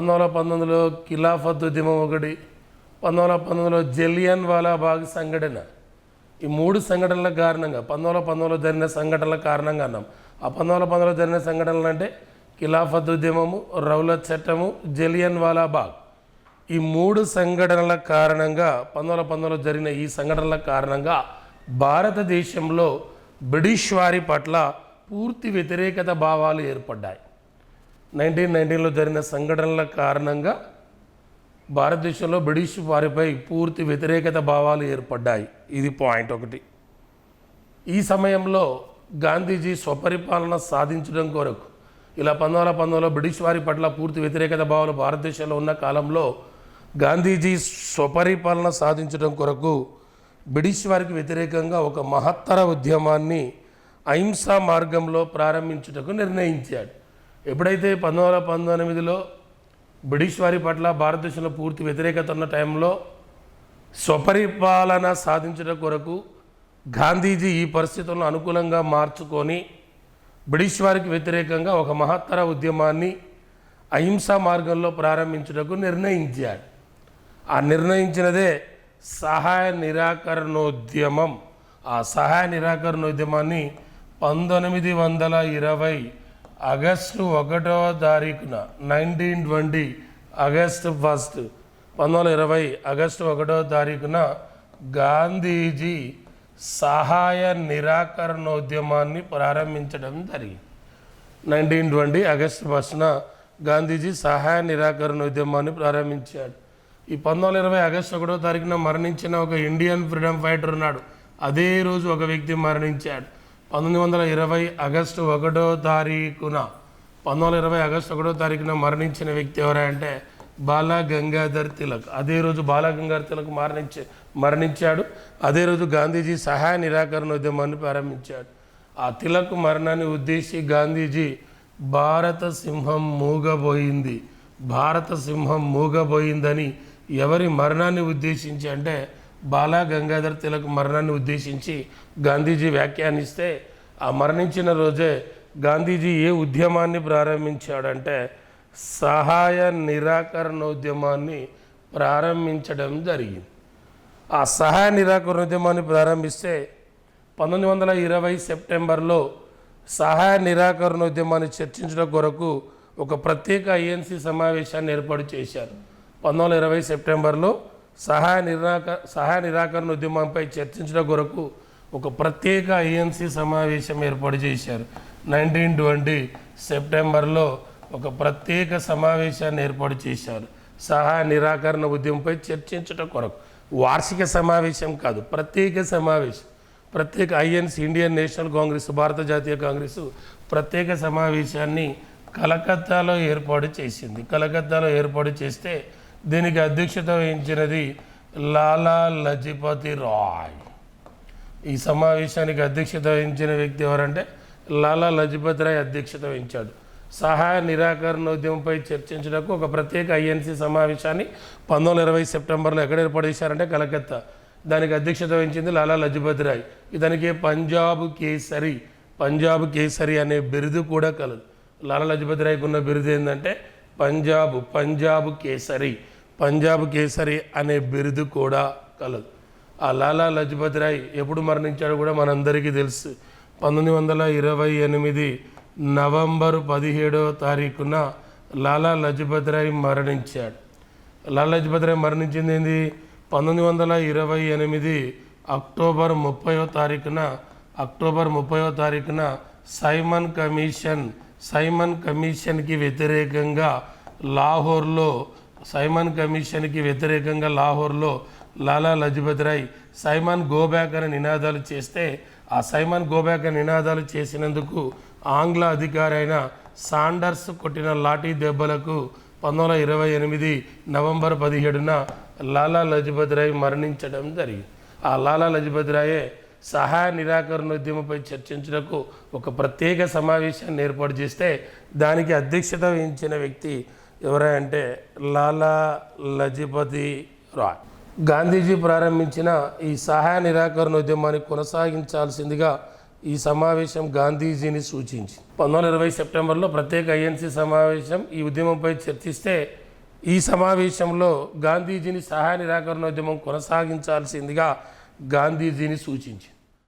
పంతొమ్మిది వందల పంతొమ్మిదిలో ఖిలాఫత్ ఉద్యమం ఒకటి పంతొమ్మిది వందల పంతొమ్మిదిలో జలియన్ వాలాబాగ్ సంఘటన. ఈ మూడు సంఘటనల కారణంగా పంతొమ్మిది వందల పంతొమ్మిదిలో జరిగిన సంఘటనల కారణంగా అన్నాం. ఆ పంతొమ్మిది వందల పంతొమ్మిదిలో జరిగిన సంఘటనలు అంటే ఖిలాఫత్ ఉద్యమము రౌలత్ చట్టము జలియన్ వాలాబాగ్ ఈ మూడు సంఘటనల కారణంగా పంతొమ్మిది వందల పంతొమ్మిదిలో జరిగిన ఈ సంఘటనల కారణంగా భారతదేశంలో బ్రిటిష్ వారి పట్ల పూర్తి వ్యతిరేకత భావాలు ఏర్పడ్డాయి. నైన్టీన్ నైన్టీన్లో జరిగిన సంఘటనల కారణంగా భారతదేశంలో బ్రిటిష్ వారిపై పూర్తి వ్యతిరేకత భావాలు ఏర్పడ్డాయి. ఇది పాయింట్ ఒకటి. ఈ సమయంలో గాంధీజీ స్వపరిపాలన సాధించడం కొరకు ఇలా పంతొమ్మిది వందల పంతొమ్మిదిలో బ్రిటిష్ వారి పట్ల పూర్తి వ్యతిరేకత భావాలు భారతదేశంలో ఉన్న కాలంలో గాంధీజీ స్వపరిపాలన సాధించడం కొరకు బ్రిటిష్ వారికి వ్యతిరేకంగా ఒక మహత్తర ఉద్యమాన్ని అహింసా మార్గంలో ప్రారంభించుటకు నిర్ణయించాడు. ఎప్పుడైతే పంతొమ్మిది వందల పంతొమ్మిదిలో బ్రిటిష్ వారి పట్ల భారతదేశంలో పూర్తి వ్యతిరేకత ఉన్న టైంలో స్వపరిపాలన సాధించడం కొరకు గాంధీజీ ఈ పరిస్థితులను అనుకూలంగా మార్చుకొని బ్రిటిష్ వారికి వ్యతిరేకంగా ఒక మహత్తర ఉద్యమాన్ని అహింసా మార్గంలో ప్రారంభించుటకు నిర్ణయించాడు. ఆ నిర్ణయించినదే సహాయ నిరాకరణోద్యమం. ఆ సహాయ నిరాకరణోద్యమాన్ని పంతొమ్మిది వందల ఇరవై ఆగస్టు ఒకటో తారీఖున నైన్టీన్ ట్వంటీ ఆగస్టు ఫస్ట్ పంతొమ్మిది వందల ఇరవై ఆగస్టు ఒకటో తారీఖున గాంధీజీ సహాయ నిరాకరణోద్యమాన్ని ప్రారంభించడం జరిగింది. నైన్టీన్ ట్వంటీ ఆగస్టు ఫస్ట్న గాంధీజీ సహాయ నిరాకరణ ఉద్యమాన్ని ప్రారంభించాడు. ఈ పంతొమ్మిది వందల ఇరవై ఆగస్టు ఒకటో తారీఖున మరణించిన ఒక ఇండియన్ ఫ్రీడమ్ ఫైటర్ ఉన్నాడు. అదే రోజు ఒక వ్యక్తి మరణించాడు. పంతొమ్మిది వందల ఇరవై ఆగస్టు ఒకటో తారీఖున పంతొమ్మిది వందల ఇరవై ఆగస్టు ఒకటో తారీఖున మరణించిన వ్యక్తి ఎవరంటే బాలా గంగాధర్ తిలక్. అదే రోజు బాలా గంగాధర్ తిలక్ మరణించే మరణించాడు. అదే రోజు గాంధీజీ సహాయ నిరాకరణ ఉద్యమాన్ని ప్రారంభించాడు. ఆ తిలక్ మరణాన్ని ఉద్దేశించి గాంధీజీ భారత సింహం మూగబోయింది. భారత సింహం మూగబోయిందని ఎవరి మరణాన్ని ఉద్దేశించి అంటే బాలా గంగాధర్ తిలక్ మరణాన్ని ఉద్దేశించి గాంధీజీ వ్యాఖ్యానిస్తే ఆ మరణించిన రోజే గాంధీజీ ఏ ఉద్యమాన్ని ప్రారంభించాడంటే సహాయ నిరాకరణ ఉద్యమాన్ని ప్రారంభించడం జరిగింది. ఆ సహాయ నిరాకరణ ఉద్యమాన్ని ప్రారంభిస్తే పంతొమ్మిది వందల ఇరవై సెప్టెంబర్లో సహాయ నిరాకరణ ఉద్యమాన్ని చర్చించడం కొరకు ఒక ప్రత్యేక ఐఎన్సి సమావేశాన్ని ఏర్పాటు చేశారు. పంతొమ్మిది వందల ఇరవై సెప్టెంబర్లో సహాయ నిరాక సహాయ నిరాకరణ ఉద్యమంపై చర్చించడం కొరకు ఒక ప్రత్యేక ఐఎన్సి సమావేశం ఏర్పాటు చేశారు. నైన్టీన్ ట్వంటీ సెప్టెంబర్లో ఒక ప్రత్యేక సమావేశాన్ని ఏర్పాటు చేశారు. సహాయ నిరాకరణ ఉద్యమంపై చర్చించడం కొరకు. వార్షిక సమావేశం కాదు ప్రత్యేక సమావేశం. ప్రత్యేక ఐఎన్సీ ఇండియన్ నేషనల్ కాంగ్రెస్ భారత జాతీయ కాంగ్రెస్ ప్రత్యేక సమావేశాన్ని కలకత్తాలో ఏర్పాటు చేసింది. కలకత్తాలో ఏర్పాటు చేస్తే దీనికి అధ్యక్షత వహించినది లాలా లజపతి రాయ్. ఈ సమావేశానికి అధ్యక్షత వహించిన వ్యక్తి ఎవరంటే లాలా లజపతి రాయ్ అధ్యక్షత వహించాడు. సహాయ నిరాకరణ ఉద్యమంపై చర్చించడానికి ఒక ప్రత్యేక ఐఎన్సీ సమావేశాన్ని పంతొమ్మిది వందల ఇరవై సెప్టెంబర్లో ఎక్కడ ఏర్పాటు చేశారంటే కలకత్తా. దానికి అధ్యక్షత వహించింది లాలా లజపతి రాయ్. ఇతనికి పంజాబ్ కేసరి పంజాబ్ కేసరి అనే బిరుదు కూడా కలదు. లాలా లజపతి రాయ్కి ఉన్న బిరుదు ఏంటంటే పంజాబ్ పంజాబ్ కేసరి. పంజాబ్ కేసరి అనే బిరుదు కూడా కలదు. ఆ లాలా లజపతి రాయ్ ఎప్పుడు మరణించాడో కూడా మనందరికీ తెలుసు. పంతొమ్మిది వందల ఇరవై ఎనిమిది నవంబర్ పదిహేడవ తారీఖున లాలా లజపతి రాయ్ మరణించాడు. లాలా లజపతి రాయ్ మరణించింది ఏంది? పంతొమ్మిది వందల ఇరవై ఎనిమిది అక్టోబర్ ముప్పైవ తారీఖున అక్టోబర్ ముప్పైవ తారీఖున సైమన్ కమిషన్ సైమన్ కమిషన్కి వ్యతిరేకంగా లాహోర్లో సైమన్ కమిషన్కి వ్యతిరేకంగా లాహోర్లో Lala Lajpat Rai Simon go back అనే నినాదాలు చేస్తే ఆ సైమన్ గోబ్యాక్ అనే నినాదాలు చేసినందుకు ఆంగ్ల అధికారి అయిన సాండర్స్ కొట్టిన లాఠీ దెబ్బలకు పంతొమ్మిది వందల ఇరవై ఎనిమిది నవంబర్ పదిహేడున లాలా లజపతి రాయ్ మరణించడం జరిగింది. ఆ లాలా లజపతి రాయే సహాయ నిరాకరణ ఉద్యమంపై చర్చించడానికి ఒక ప్రత్యేక సమావేశాన్ని ఏర్పాటు చేస్తే దానికి అధ్యక్షత వహించిన వ్యక్తి ఎవరంటే లాలా లజపతి రాయ్. గాంధీజీ ప్రారంభించిన ఈ సహాయ నిరాకరణ ఉద్యమాన్ని కొనసాగించాల్సిందిగా ఈ సమావేశం గాంధీజీని సూచించింది. పంతొమ్మిది వందల ఇరవై సెప్టెంబర్లో ప్రత్యేక ఐఎన్సీ సమావేశం ఈ ఉద్యమంపై చర్చిస్తే ఈ సమావేశంలో గాంధీజీని సహాయ నిరాకరణ ఉద్యమం కొనసాగించాల్సిందిగా గాంధీజీని సూచించింది.